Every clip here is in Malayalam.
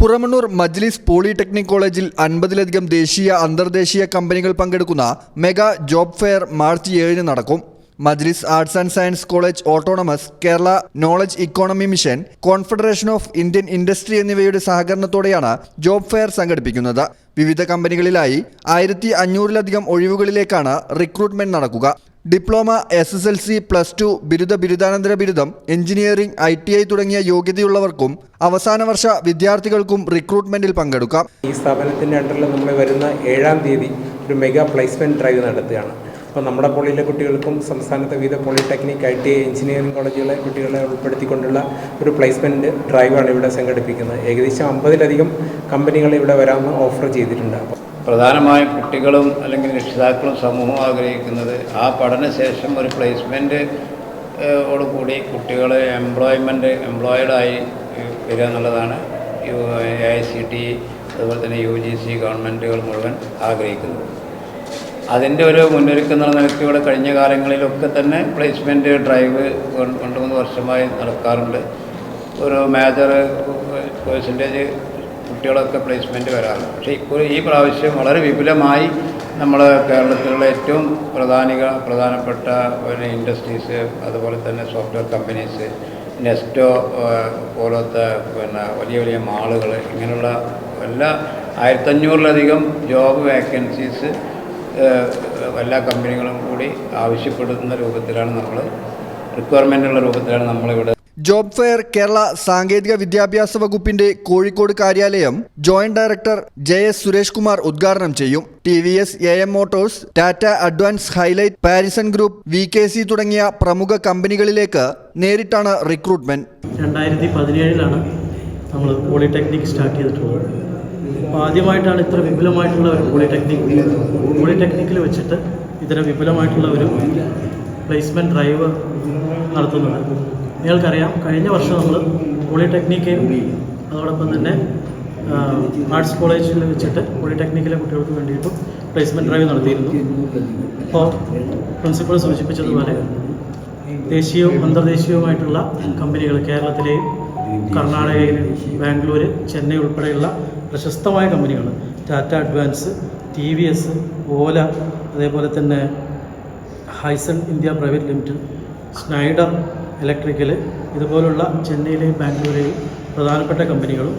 പുറമണ്ണൂർ മജ്ലിസ് പോളിടെക്നിക് കോളേജിൽ അൻപതിലധികം ദേശീയ അന്തർദേശീയ കമ്പനികൾ പങ്കെടുക്കുന്ന മെഗാ ജോബ് ഫെയർ മാർച്ച് ഏഴിന് നടക്കും. Majlis arts and science college autonomous Kerala knowledge economy mission confederation of Indian industry എന്നിവയുടെ സഹകരണത്തോടെയാണ് ജോബ് ഫെയർ സംഘടിപ്പിക്കുന്നത്. വിവിധ കമ്പനികളിലായി ആയിരത്തി അഞ്ഞൂറിലധികം ഒഴിവുകളിലേക്കാണ് റിക്രൂട്ട്മെന്റ് നടക്കുക. Diploma S S L C plus two ബിരുദ ബിരുദാനന്തര ബിരുദം എഞ്ചിനീയറിംഗ് ഐ ടി ഐ തുടങ്ങിയ യോഗ്യതയുള്ളവർക്കും അവസാന വർഷ വിദ്യാർത്ഥികൾക്കും റിക്രൂട്ട്മെന്റിൽ പങ്കെടുക്കാം. ഈ സ്ഥാപനത്തിന്റെ അണ്ടറിൽ നമ്മൾ വരുന്ന ഏഴാം തീയതി ഒരു മെഗാ പ്ലേസ്മെന്റ് ഡ്രൈവ് നടത്തുകയാണ്. അപ്പോൾ നമ്മുടെ പോളിയിലെ കുട്ടികൾക്കും സംസ്ഥാനത്തെ വിവിധ polytechnic I T I engineering കോളേജുകളെ കുട്ടികളെ ഉൾപ്പെടുത്തിക്കൊണ്ടുള്ള ഒരു പ്ലേസ്മെന്റ് ഡ്രൈവാണ് ഇവിടെ സംഘടിപ്പിക്കുന്നത്. ഏകദേശം അമ്പതിലധികം കമ്പനികൾ ഇവിടെ വരാമെന്ന് ഓഫർ ചെയ്തിട്ടുണ്ട്. പ്രധാനമായും കുട്ടികളും അല്ലെങ്കിൽ രക്ഷിതാക്കളും സമൂഹവും ആഗ്രഹിക്കുന്നത് ആ പഠനശേഷം ഒരു പ്ലേസ്മെന്റ് ഓടുകൂടി കുട്ടികളെ എംപ്ലോയ്മെന്റ് എംപ്ലോയിഡായി വരിക എന്നുള്ളതാണ് U A I C T അതുപോലെ തന്നെ യു ജി സി ഗവൺമെന്റുകൾ മുഴുവൻ ആഗ്രഹിക്കുന്നത്. അതിന്റെ ഒരു മുന്നൊരുക്കം എന്നുള്ള നിലയ്ക്ക് ഇവിടെ കഴിഞ്ഞ കാലങ്ങളിലൊക്കെ തന്നെ പ്ലേസ്മെന്റ് ഡ്രൈവ് രണ്ട് മൂന്ന് വർഷമായി നടക്കാറുണ്ട്. ഒരു മേജർ പേഴ്സന്റേജ് കുട്ടികളൊക്കെ പ്ലേസ്മെന്റ് വരാറുണ്ട് പക്ഷേ ഇപ്പോൾ ഈ പ്രാവശ്യം വളരെ വിപുലമായി നമ്മൾ കേരളത്തിലുള്ള ഏറ്റവും പ്രധാനിക പ്രധാനപ്പെട്ട പിന്നെ ഇൻഡസ്ട്രീസ് അതുപോലെ തന്നെ സോഫ്റ്റ്വെയർ കമ്പനീസ് നെസ്റ്റോ പോലത്തെ പിന്നെ വലിയ വലിയ മാളുകൾ ഇങ്ങനെയുള്ള എല്ലാ ആയിരത്തഞ്ഞൂറിലധികം ജോബ് വേക്കൻസീസ് എല്ലാ കമ്പനികളും കൂടി ആവശ്യപ്പെടുന്ന രൂപത്തിലാണ് നമ്മൾ റിക്വയർമെന്റുള്ള രൂപത്തിലാണ് നമ്മളിവിടെ ജോബ് ഫെയർ കേരള സാങ്കേതിക വിദ്യാഭ്യാസ വകുപ്പിന്റെ കോഴിക്കോട് കാര്യാലയം joint director J S Suresh Kumar ഉദ്ഘാടനം ചെയ്യും. T V S A M motors Tata advance highlight Parison group V K C തുടങ്ങിയ പ്രമുഖ കമ്പനികളിലേക്ക് നേരിട്ടാണ് റിക്രൂട്ട്മെന്റ്. രണ്ടായിരത്തി പതിനേഴിലാണ് നമ്മൾ പോളിടെക്നിക് സ്റ്റാർട്ട് ചെയ്തിട്ടുള്ളത്. അപ്പോൾ ആദ്യമായിട്ടാണ് ഇത്ര വിപുലമായിട്ടുള്ള ഒരു പോളിടെക്നിക്. പോളിടെക്നിക്കിൽ വെച്ചിട്ട് ഇത്ര വിപുലമായിട്ടുള്ള ഒരു പ്ലേസ്മെന്റ് ഡ്രൈവ് നടത്തുന്നത് നിങ്ങൾക്കറിയാം കഴിഞ്ഞ വർഷം നമ്മൾ പോളിടെക്നിക്കയും അതോടൊപ്പം തന്നെ ആർട്സ് കോളേജിൽ വെച്ചിട്ട് പോളിടെക്നിക്കിലെ കുട്ടികൾക്ക് വേണ്ടിയിട്ടും പ്ലേസ്മെന്റ് ഡ്രൈവ് നടത്തിയിരുന്നു. അപ്പോൾ പ്രിൻസിപ്പൾ സൂചിപ്പിച്ചതുപോലെ ദേശീയവും അന്തർദേശീയവുമായിട്ടുള്ള കമ്പനികൾ കേരളത്തിലെയും കർണാടകയിലും ബാംഗ്ലൂർ ചെന്നൈ ഉൾപ്പെടെയുള്ള പ്രശസ്തമായ കമ്പനികൾ Tata advance T V S Ola അതേപോലെ തന്നെ Hyson India private limited Schneider electrical ഇതുപോലുള്ള ചെന്നൈയിലെയും ബാംഗ്ലൂരിലെയും പ്രധാനപ്പെട്ട കമ്പനികളും.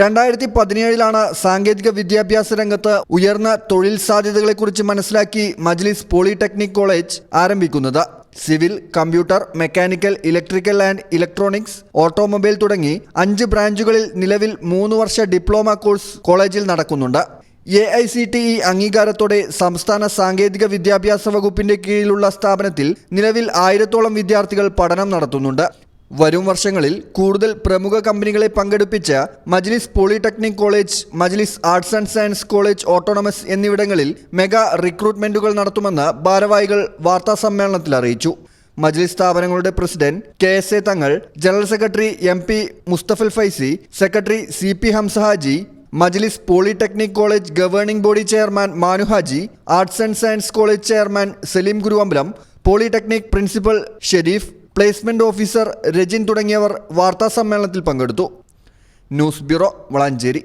രണ്ടായിരത്തി പതിനേഴിലാണ് സാങ്കേതിക വിദ്യാഭ്യാസ രംഗത്ത് ഉയർന്ന തൊഴിൽ സാധ്യതകളെക്കുറിച്ച് മനസ്സിലാക്കി മജ്ലിസ് പോളിടെക്നിക് കോളേജ് ആരംഭിക്കുന്നത്. Civil computer mechanical electrical and electronics automobile തുടങ്ങി അഞ്ച് ബ്രാഞ്ചുകളിൽ നിലവിൽ മൂന്ന് വർഷ ഡിപ്ലോമ കോഴ്സ് കോളേജിൽ നടക്കുന്നുണ്ട്. A I C T E അംഗീകാരത്തോടെ സംസ്ഥാന സാങ്കേതിക വിദ്യാഭ്യാസ വകുപ്പിന്റെ കീഴിലുള്ള സ്ഥാപനത്തിൽ നിലവിൽ ആയിരത്തോളം വിദ്യാർത്ഥികൾ പഠനം നടത്തുന്നുണ്ട്. വരും വർഷങ്ങളിൽ കൂടുതൽ പ്രമുഖ കമ്പനികളെ പങ്കെടുപ്പിച്ച Majlis polytechnic college Majlis arts and science college autonomous എന്നിവിടങ്ങളിൽ മെഗാ റിക്രൂട്ട്മെന്റുകൾ നടത്തുമെന്ന് ഭാരവാഹികൾ വാർത്താസമ്മേളനത്തിൽ അറിയിച്ചു. മജ്ലിസ് സ്ഥാപനങ്ങളുടെ president K S A Thangal general secretary M P Mustafal Faizy secretary C P Hamsa Haji Majlis polytechnic college governing body chairman Manu Haji arts and science college chairman Saleem Guruvambalam polytechnic principal Sharif placement officer Rajin തുടങ്ങിയവർ വാർത്താ സമ്മേളനത്തിൽ പങ്കെടുത്തു. News bureau Valanchery.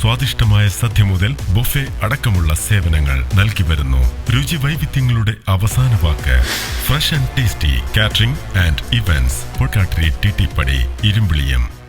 സ്വാദിഷ്ടമായ സദ്യ മുതൽ ബൊഫെ അടക്കമുള്ള സേവനങ്ങൾ നൽകി വരുന്നു. രുചി വൈവിധ്യങ്ങളുടെ അവസാന വാക്ക്. Fresh and tasty catering and events. T പടി ഇരുമ്പിളിയം.